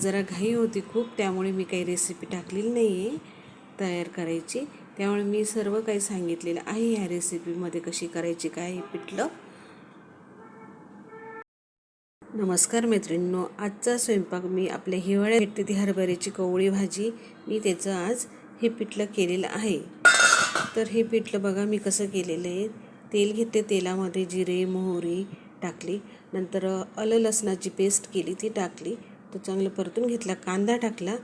आज जरा घाई होती खूप त्यामुळे मी काही रेसिपी टाकलेली नाही आहे तयार करायची. त्यामुळे मी सर्व काही सांगितलेलं आहे ह्या रेसिपीमध्ये कशी करायची काय हे पिठलं. नमस्कार मैत्रिणींनो आजचा स्वयंपाक मी आपल्या हिवाळ्यात भेटते ती हरभऱ्याची कवळी भाजी मी त्याचं आज हे पिठलं केलेलं आहे. तर हे पिठलं बघा मी कसं केलेलं आहे. तेल घेते तेलामध्ये जिरे मोहरी टाकली. नंतर अल लसणाची पेस्ट केली ती टाकली. तो चांगलं परतून घेतला कांदा टाकला.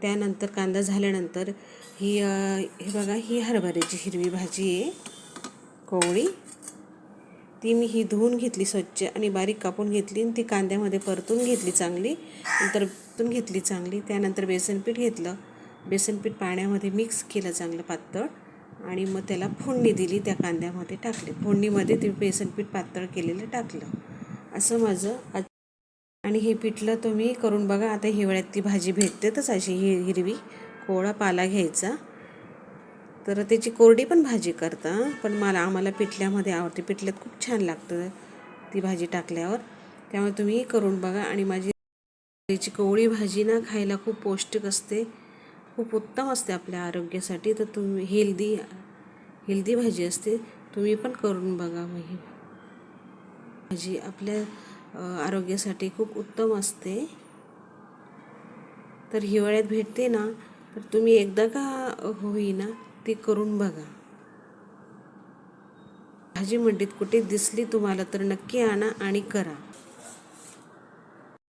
त्यानंतर कांदा झाल्यानंतर ही हे बघा ही हरभऱ्याची हिरवी भाजी आहे कोवळी. ती मी ही धुवून घेतली स्वच्छ आणि बारीक कापून घेतली आणि ती कांद्यामध्ये परतून घेतली चांगली. नंतर परतून घेतली चांगली. त्यानंतर बेसनपीठ घेतलं. बेसनपीठ पाण्यामध्ये मिक्स केलं चांगलं पातळ आणि मग त्याला फोडणी दिली त्या कांद्यामध्ये टाकले. फोडणीमध्ये ते बेसनपीठ पातळ केलेलं टाकलं. असं माझं आज आणि हे पिठलं तुम्ही करून बघा. आता हिवाळ्यात ती भाजी भेटतेच अशी हि हिरवी कोवळा पाला घ्यायचा. तर त्याची कोरडी पण भाजी करता. पण मला आम्हाला पिठल्यामध्ये आवडते. पिठल्यात खूप छान लागतं ती भाजी टाकल्यावर. त्यामुळे तुम्ही करून बघा. आणि माझी त्याची कोवळी भाजी ना खायला खूप पौष्टिक असते. खूप उत्तम असते आपल्या आरोग्यासाठी. तर तुम्ही हेल्दी हेल्दी भाजी असते. तुम्ही पण करून बघा मग ही भाजी. आपल्या आरोग्यासाठी खूप उत्तम असते. तर हिवाळ्यात भेटते ना तर तुम्ही एकदा का होईना ती करून बघा. भाजी मंडीत कुठे दिसली तुम्हाला तर नक्की आणा आणि करा.